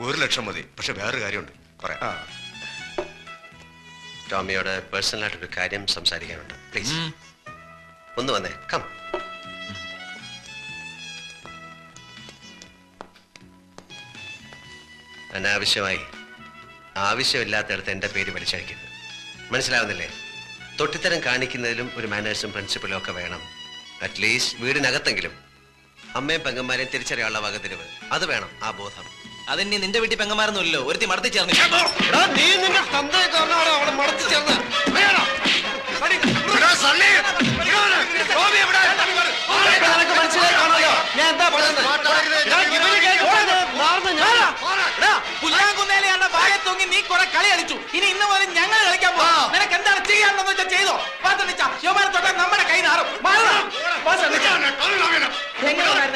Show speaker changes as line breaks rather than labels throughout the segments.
ഒരു ലക്ഷം മതി. പക്ഷെ വേറൊരു കാര്യമുണ്ട്. പറയാം
ടോമിയോട് പേഴ്സണലായിട്ടൊരു കാര്യം സംസാരിക്കാനുണ്ട്. പ്ലീസ്. ഒന്ന് വന്നേ. കം. അനാവശ്യമായി. ആവശ്യമില്ലാത്തടത്ത് എന്റെ പേര് വലിച്ചഴിക്കരുത്. മനസ്സിലാവുന്നില്ലേ? തൊട്ടിത്തരം കാണിക്കുന്നതിലും ഒരു മാനേഴ്സും പ്രിൻസിപ്പലും ഒക്കെ വേണം. അറ്റ്ലീസ്റ്റ് വീടിനകത്തെങ്കിലും. അമ്മയും പെങ്ങന്മാരെയും തിരിച്ചറിയാനുള്ള വകതിരിവ്. അത് വേണം. ആ ബോധം.
അതിന് നിന്റെ വീട്ടിൽ പെങ്ങന്മാരൊന്നുമില്ലല്ലോ. ഒരുത്തി മടത്തി ചേർന്ന്.
നീ നിന്റെ തന്തയെ കാരണമാണ് അവളെ മടത്തി ചേർന്ന്?
പുല്ലാങ്കുന്നേലെയാണ് വായ തൂങ്ങി നീ കുറെ കളി കളിച്ചു. ഇനി ഇന്ന് പോലും ഞങ്ങൾ കളിക്കാൻ പോവാം. നിനക്ക് എന്താണ് ചെയ്യാനുള്ളത് വെച്ചാൽ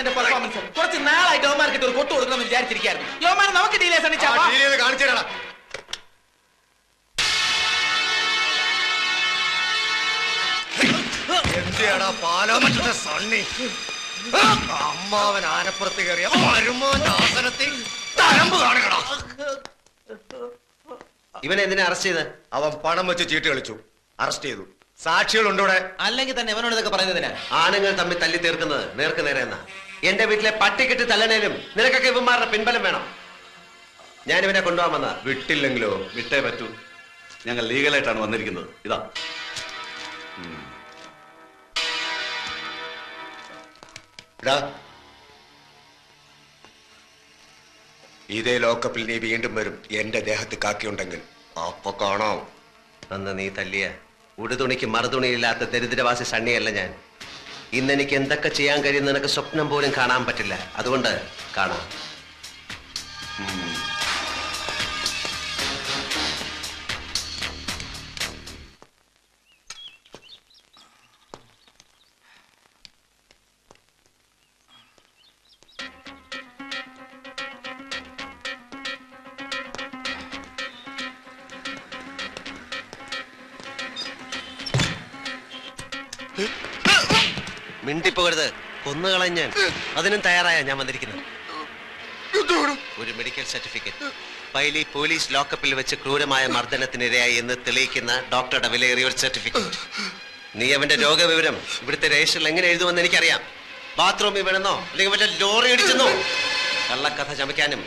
എന്റെ പെർഫോമൻസ് കുറച്ച് നാളായി യോമാർക്കിട്ട് ഒരു കൊട്ടു കൊടുക്കണമെന്ന് വിചാരിച്ചിരിക്കായിരുന്നു യോമാനെ നമുക്ക് ഡീലേ സണിച്ചാ
കാണിച്ചു തരാടാ. എന്തിയാടാ പാലാമറ്റത്തെ സണ്ണി? അമ്മാവൻ ആനപ്പുറത്ത് കയറിയ വരുമാന്റെ ആസനത്തിൽ തരമ്പ് കാണുകടാ.
ഇവനെ എന്തിനാ അറസ്റ്റ് ചെയ്ത്?
അവൻ പണം വെച്ച് ചീട്ട് കളിച്ചു. അറസ്റ്റ് ചെയ്തു. സാക്ഷികൾ ഇവിടെ.
അല്ലെങ്കിൽ തന്നെ അവനോട് ഇതൊക്കെ പറയുന്നതിനാ?
ആണുങ്ങൾ തമ്മിൽ തല്ലി തീർക്കുന്നത് നേർക്ക് നേരെ എന്നാ? എന്റെ വീട്ടിലെ പട്ടിക്കെട്ട് തല്ലണേലും നിനക്കൊക്കെ ഇവന്മാരുടെ പിൻബലം വേണം. ഞാൻ ഇവനെ കൊണ്ടുപോകാൻ വന്ന.
വിട്ടില്ലെങ്കിലോ?
വിട്ടേ പറ്റൂ. ഞങ്ങൾ ലീഗലായിട്ടാണ് വന്നിരിക്കുന്നത്. ഇതാ.
ഇതേ ലോക്കപ്പിൽ നീ വീണ്ടും വരും. എന്റെ ദേഹത്ത് കാക്കിയുണ്ടെങ്കിൽ അപ്പൊ കാണാം.
അന്ന് നീ തല്ലിയ. ഉടുതുണിക്ക് മറുതുണിയില്ലാത്ത ദരിദ്രവാസി സണ്ണിയല്ല ഞാൻ. ഇന്ന് എനിക്ക് എന്തൊക്കെ ചെയ്യാൻ കഴിയുന്ന നിനക്ക് സ്വപ്നം പോലും കാണാൻ പറ്റില്ല. അതുകൊണ്ട് കാണാം. മിണ്ടിപ്പോകരുത്. കൊന്നുകളഞ്ഞ് അതിനും തയ്യാറായ ഞാൻ വന്നിരിക്കുന്നത്. ഒരു മെഡിക്കൽ സർട്ടിഫിക്കറ്റ് പൈലി പോലീസ് ലോക്കപ്പിൽ വെച്ച് ക്രൂരമായ മർദ്ദനത്തിനിരയായി എന്ന് തെളിയിക്കുന്ന ഡോക്ടറുടെ വിലയേറിയ ഒരു സർട്ടിഫിക്കറ്റ് നീ അവന്റെ രോഗവിവരം ഇവിടുത്തെ രജിസ്റ്ററിൽ എങ്ങനെ എഴുതുമെന്ന് എനിക്കറിയാം. ബാത്റൂമിൽ വീണെന്നോ അല്ലെങ്കിൽ മറ്റേ ലോറി ഇടിച്ചെന്നോ. കള്ളക്കഥ ചമയ്ക്കാനും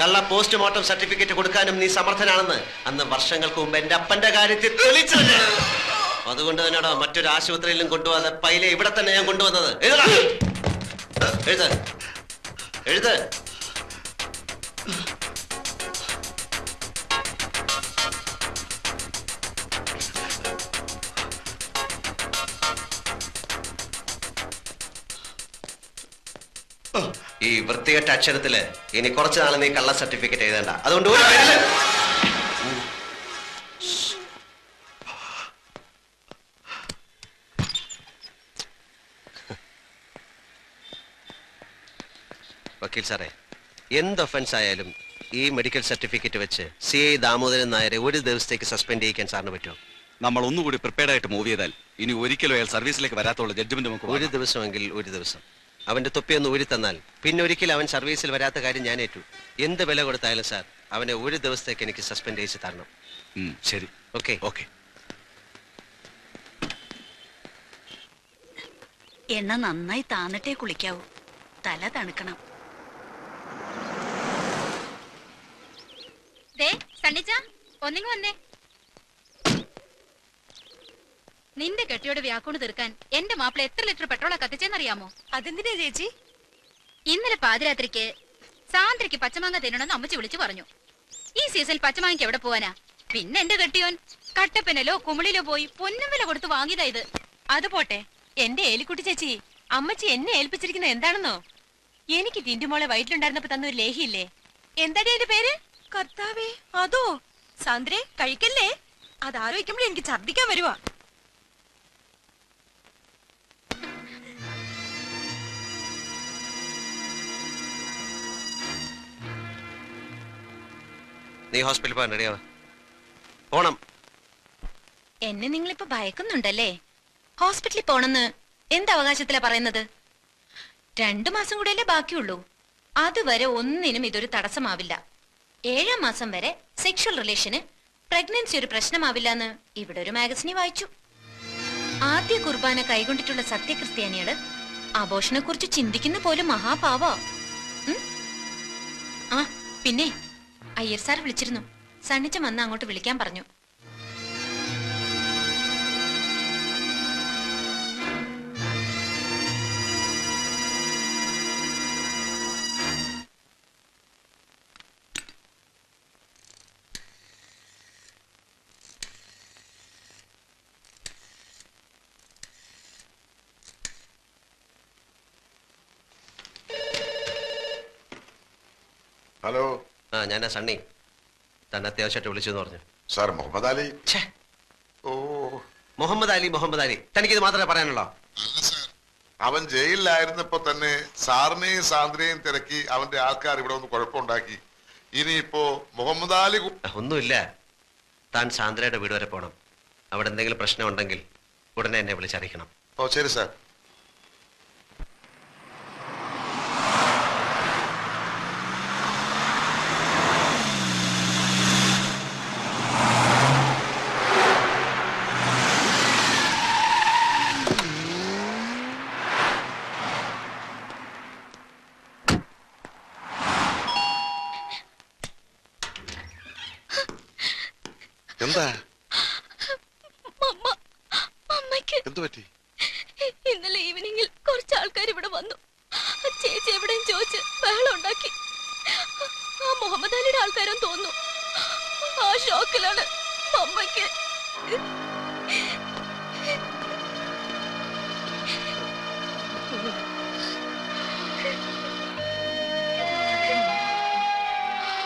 കള്ള പോസ്റ്റ്മോർട്ടം സർട്ടിഫിക്കറ്റ് കൊടുക്കാനും നീ സമർത്ഥനാണെന്ന് അന്ന് വർഷങ്ങൾക്ക് മുമ്പ് എന്റെ അപ്പന്റെ കാര്യത്തിൽ തെളിയിച്ചത് അതുകൊണ്ട് തന്നെയാണോ മറ്റൊരു ആശുപത്രിയിലും കൊണ്ടുപോകാതെ പൈലെ ഇവിടെ തന്നെ ഞാൻ കൊണ്ടുവന്നത്? എഴുതടാ. എഴുത് എഴുത് ഈ വൃത്തികെട്ട അക്ഷരത്തിൽ ഇനി കുറച്ചു നാളെ നീ കള്ള സർട്ടിഫിക്കറ്റ് എഴുതണ്ട. അതുകൊണ്ട് ഒരു വക്കീൽ സാറേ. എന്ത് ഒഫൻസ് ആയാലും ഈ മെഡിക്കൽ സർട്ടിഫിക്കറ്റ് വെച്ച് സി ഐ ദാമോദരൻ നായരെ ഒരു ദിവസത്തേക്ക് സസ്പെൻഡ് ചെയ്യിക്കാൻ സാറിന് പറ്റുമോ?
നമ്മൾ ഒന്നുകൂടി പ്രിപ്പയർഡ് ആയിട്ട് മൂവ് ചെയ്താൽ ഇനി ഒരിക്കലും അയാൾ സർവീസിലേക്ക് വരാത്തുള്ള ജഡ്ജ്മെന്റ് നമുക്ക്
ഒരു ദിവസമെങ്കിൽ ഒരു ദിവസം. അവന്റെ തൊപ്പിയൊന്ന് ഊരി തന്നാൽ പിന്നെ ഒരിക്കലും അവൻ സർവീസിൽ വരാത്ത കാര്യം ഞാൻ ഏറ്റു. എന്ത് വില കൊടുത്തായാലും സാർ അവനെ ഒരു ദിവസത്തേക്ക് എനിക്ക് സസ്പെൻഡ് ചെയ്ത് തരണം.
ശരി.
ഓക്കെ
ഓക്കെ
എണ്ണ നന്നായി താന്നിട്ടേ കുളിക്കാവൂ. തല തണുക്കണം.
സണ്ണിച്ച ഒന്നിങ്ങ് വന്നേ. നിന്റെ കെട്ടിയോട് വ്യാക്കൂണ് തീർക്കാൻ എന്റെ മാപ്പിള എത്ര ലിറ്റർ പെട്രോളാ കത്തിച്ചെന്നറിയാമോ?
അതെന്തിനാ ചേച്ചി?
ഇന്നലെ പാതിരാത്രിക്ക് സാന്ദ്രയ്ക്ക് പച്ചമാങ്ങ തിന്നണമെന്ന് അമ്മച്ചി വിളിച്ചു പറഞ്ഞു. ഈ സീസണിൽ പച്ചമാങ്ങയ്ക്ക് എവിടെ പോവാനാ? പിന്നെ എന്റെ കെട്ടിയോൻ കട്ടപ്പനലോ കുമിളിലോ പോയി പൊന്നും വില കൊടുത്ത് വാങ്ങിയതാ ഇത്.
അത് പോട്ടെ. എന്റെ ഏലിക്കുട്ടി ചേച്ചി അമ്മച്ചി എന്നെ ഏൽപ്പിച്ചിരിക്കുന്നത് എന്താണെന്നോ? എനിക്ക് ടിന്റുമോളെ വയറ്റിലുണ്ടായിരുന്നപ്പോ തന്ന ഒരു ലേഹിയില്ലേ? എന്താടി അതിന്റെ പേര്?
കർത്താവേ അതോ? സാന്ദ്രേ കഴിക്കല്ലേ? അത് ആലോചിക്കുമ്പോൾ എനിക്ക് ഛർദിക്കാൻ വരുവാ.
നീ ഹോസ്പിറ്റലിൽ പോകാൻ റെഡിയാവാ പോണം.
എന്നെ നിങ്ങളിപ്പോ ഭയക്കുന്നുണ്ടല്ലേ? ഹോസ്പിറ്റലിൽ പോണെന്ന് എന്ത് അവകാശത്തിലാ പറയുന്നത്? രണ്ടു മാസം കൂടെയല്ലേ ബാക്കിയുള്ളൂ.
അതുവരെ ഒന്നിനും ഇതൊരു തടസ്സമാവില്ല. ഏഴാം മാസം വരെ സെക്ഷൽ റിലേഷന് പ്രഗ്നൻസി ഒരു പ്രശ്നമാവില്ല എന്ന് ഇവിടെ ഒരു മാഗസിനിൽ വായിച്ചു. ആദ്യ കുർബാന കൈകൊണ്ടിട്ടുള്ള സത്യക്രിസ്ത്യാനികൾ ആഘോഷനെ കുറിച്ച് ചിന്തിക്കുന്ന പോലും മഹാപാവ. ആ പിന്നെ അയ്യർ സാർ വിളിച്ചിരുന്നു. സണ്ണിച്ച വന്ന് അങ്ങോട്ട് വിളിക്കാൻ പറഞ്ഞു.
ഞാനാ സണ്ണി. തന്നെ അത്യാവശ്യമായിട്ട് വിളിച്ചെന്ന് പറഞ്ഞു.
സാർ മുഹമ്മദ് അലി?
ഛേ,
ഓ.
മുഹമ്മദ് അലി മുഹമ്മദ് അലി. തനിക്കിത് മാത്രമേ പറയാനുള്ളോ?
അല്ല സാർ. അവൻ ജയിലിലായിരുന്നപ്പോ തന്നെ സാറിനെയും സാന്ദ്രയെയും തിരക്കി അവന്റെ ആൾക്കാർ ഇവിടെ ഒന്ന് കുഴപ്പമുണ്ടാക്കി. ഇനിയിപ്പോ മുഹമ്മദ് അലി
ഒന്നുമില്ല. താൻ സാന്ദ്രയുടെ വീട് വരെ പോണം. അവിടെ എന്തെങ്കിലും പ്രശ്നം ഉണ്ടെങ്കിൽ ഉടനെ എന്നെ വിളിച്ചറിയിക്കണം.
ഓ ശരി സാർ. എന്താ? എന്തു പറ്റി?
ഇന്നലെ ഈവനിങ്ങിൽ കുറച്ച് ആൾക്കാർ ഇവിടെ വന്നു. ചേച്ചി എവിടെയും ചോദിച്ച് ബഹളം ഉണ്ടാക്കി. ആ മുഹമ്മദ് അലിയുടെ ആൾക്കാരും തോന്നുന്നു. ആ ഷോക്കിലാണ് അമ്മയ്ക്ക്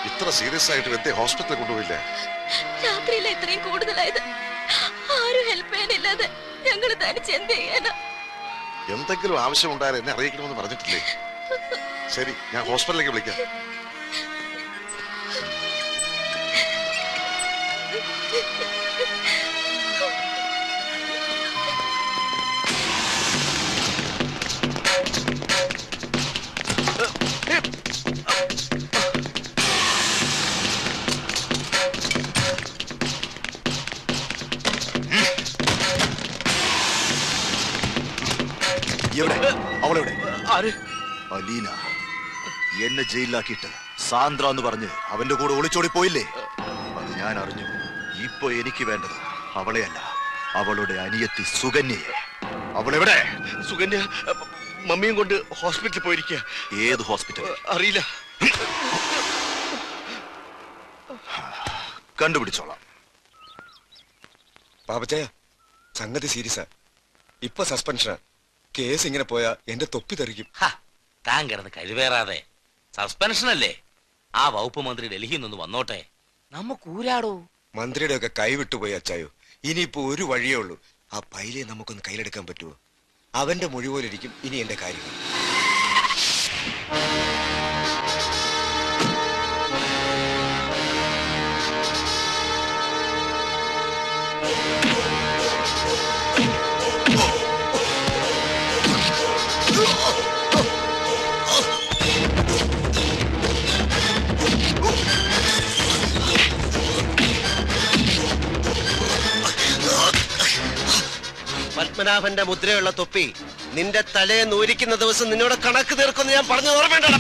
ഇത്ര സീരിയസ് ആയിട്ട് എന്തേ ഹോസ്പിറ്റലിൽ കൊണ്ടുപോയില്ല?
രാത്രിയിൽ ഇത്രയും കൂടുതലായത്? ആരും ഹെൽപ്പ് ചെയ്യാനില്ലാതെ ഞങ്ങൾ തനിച്ച് എന്ത് ചെയ്യാനാ?
എന്തെങ്കിലും ആവശ്യമുണ്ടായാലും എന്നെ അറിയിക്കണമെന്ന് പറഞ്ഞിട്ടില്ലേ? ശരി ഞാൻ ഹോസ്പിറ്റലിലേക്ക് വിളിക്കാം.
എവിടെ അവളെവിടെ? അലീന. എന്നെ ജയിലിലാക്കിയിട്ട് സാന്ദ്ര എന്ന് പറഞ്ഞ് അവന്റെ കൂടെ ഒളിച്ചോടി പോയില്ലേ? അത് ഞാൻ അറിഞ്ഞു. ഇപ്പൊ എനിക്ക് വേണ്ടത് അവളെയല്ല അവളുടെ അനിയത്തി സുകന്യയെ. അവളെവിടെ?
സുകന്യ മമ്മിയും കൊണ്ട് ഹോസ്പിറ്റലിൽ പോയിരിക്കുക
ഏത് ഹോസ്പിറ്റൽ?
അറിയില്ല.
കണ്ടുപിടിച്ചോളാം.
പാപച്ചയ സംഗതി സീരിയസാ. ഇപ്പൊ സസ്പെൻഷനാ. കേസ് ഇങ്ങനെ പോയാ എന്റെ തൊപ്പി തെറിക്കും.
താൻ കിടന്ന് കഴിവേറാതെ. സസ്പെൻഷൻ അല്ലേ? ആ വകുപ്പ് മന്ത്രി ഡൽഹിയിൽ നിന്ന് വന്നോട്ടെ. നമുക്ക് ഊരാടോ?
മന്ത്രിയുടെ ഒക്കെ കൈവിട്ടുപോയി അച്ചായോ. ഇനിയിപ്പോ ഒരു വഴിയേ ഉള്ളൂ. ആ പൈലെ നമുക്കൊന്ന് കയ്യിലെടുക്കാൻ പറ്റുമോ അവന്റെ മൊഴി പോലെ ഇരിക്കും ഇനി എന്റെ കാര്യങ്ങൾ
പത്മനാഭന്റെ മുദ്രയുള്ള തൊപ്പി നിന്റെ തലയെ നൂരിക്കുന്ന ദിവസം നിന്നോട് കണക്ക് തീർക്കുമെന്ന് ഞാൻ പറഞ്ഞു ഓർമ്മയുണ്ടോ?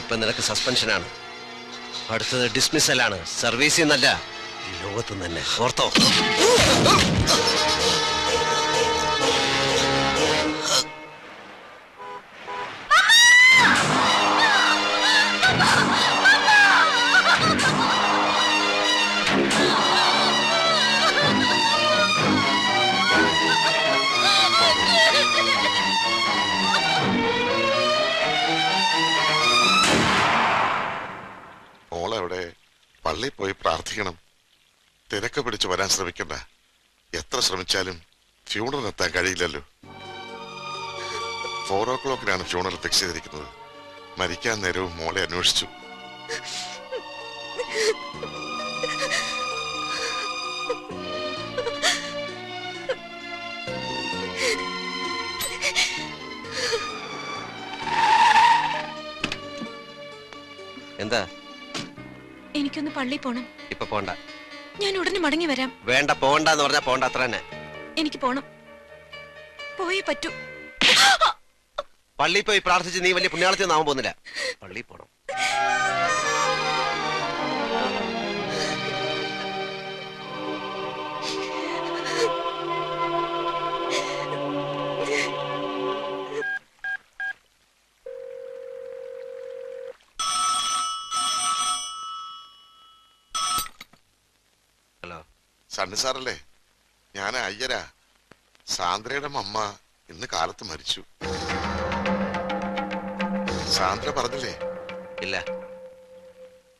ഇപ്പൊ നിനക്ക് സസ്പെൻഷനാണ്. അടുത്തത് ഡിസ്മിസലാണ് സർവീസിൽ നിന്നല്ല ലോകത്ത് തന്നെ ഓർത്തോ.
തിരക്ക് പിടിച്ച് വരാൻ ശ്രമിക്കണ്ട. എത്ര ശ്രമിച്ചാലും ഫ്യൂണറിന് എത്താൻ കഴിയില്ലല്ലോ. ഫോർ ഓ ക്ലോക്കിനാണ് ഫ്യൂണർ ഫിക്സ് ചെയ്തിരിക്കുന്നത്. മരിക്കാൻ നേരവും മോളെ അന്വേഷിച്ചു.
എന്താ?
എനിക്കൊന്ന് പള്ളി പോണം.
ഇപ്പൊ പോണ്ട.
ഞാൻ ഉടനെ മടങ്ങി വരാം.
വേണ്ട പോണ്ടെന്ന് പറഞ്ഞാ പോണ്ട അത്ര തന്നെ.
എനിക്ക് പോണം. പോയേ പറ്റൂ.
പള്ളിയിൽ പോയി പ്രാർത്ഥിച്ച് നീ വലിയ പുണ്യാളത്തിൽ നാമം പോകുന്നില്ല. പള്ളിയിൽ പോണം.
സണ്ണി സാറല്ലേ? ഞാൻ അയ്യരാ. സാന്ദ്രയുടെ അമ്മ ഇന്ന് കാലത്ത് മരിച്ചു. സാന്ദ്ര പറഞ്ഞില്ലേ?
ഇല്ല.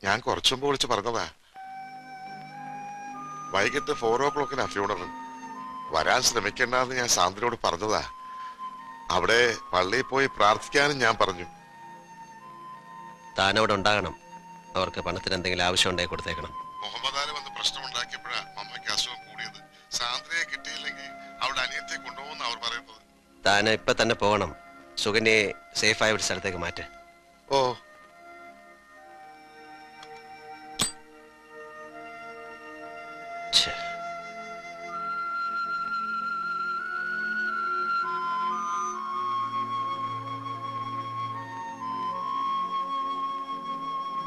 ഞാൻ കുറച്ചു മുമ്പ് വിളിച്ച് പറഞ്ഞതാ. വൈകിട്ട് ഫോർ ഓ ക്ലോക്കിനാ ഫ്യൂണറൽ വരാൻ ശ്രമിക്കണ്ടെന്ന് ഞാൻ സാന്ദ്രയോട് പറഞ്ഞതാ. അവിടെ പള്ളിയിൽ പോയി പ്രാർത്ഥിക്കാനും ഞാൻ പറഞ്ഞു.
താനവിടെ ഉണ്ടാകണം. അവർക്ക് പണത്തിന് എന്തെങ്കിലും ആവശ്യം ഉണ്ടായി കൊടുത്തേക്കണം.
മുഹമ്മദ് ആലി വന്ന് പ്രശ്നം ഉണ്ടാക്കിയപ്പോഴാ അനിയത്തെ കൊണ്ടുപോകുന്ന അവർ പറയുന്നത്.
താൻ ഇപ്പൊ തന്നെ പോകണം. സുകന്യെ സേഫായ ഒരു സ്ഥലത്തേക്ക് മാറ്റ്.
ഓ.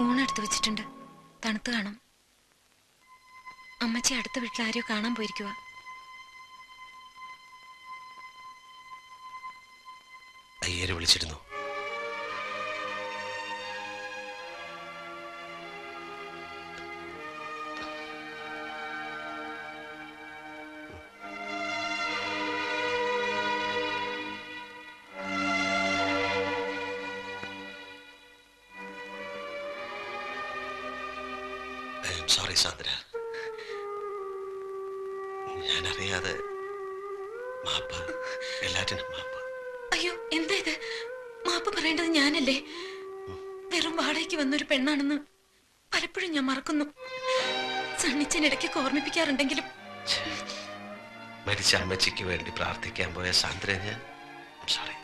ഊണെടുത്ത് വെച്ചിട്ടുണ്ട്. തണുത്ത് കാണും. അമ്മച്ചി അടുത്ത വീട്ടിൽ ആരെയോ കാണാൻ പോയിരിക്കുക
അയ്യര് വിളിച്ചിരുന്നു. Sorry Sandra.
വാടകയ്ക്ക് വന്നൊരു പെണ്ണാണെന്ന് പലപ്പോഴും ഞാൻ മറക്കുന്നു. സണ്ണിച്ചനിടയ്ക്ക് ഓർമ്മിപ്പിക്കാറുണ്ടെങ്കിലും.
മരിച്ച അമ്മച്ചിക്ക് വേണ്ടി പ്രാർത്ഥിക്കാൻ പോയ സാന്ദ്ര ഞാൻ സോറി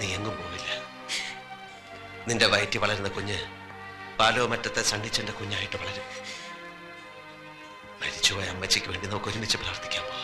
നീ എങ്ങും പോവില്ല. നിന്റെ വയറ്റി വളരുന്ന കുഞ്ഞ് പാലോ മറ്റത്തെ സണ്ണിച്ചന്റെ കുഞ്ഞായിട്ട് വളരും. മരിച്ചുപോയ അമ്മച്ചിക്ക് വേണ്ടി നമുക്ക് ഒരുമിച്ച് പ്രാർത്ഥിക്കാൻ പോവാം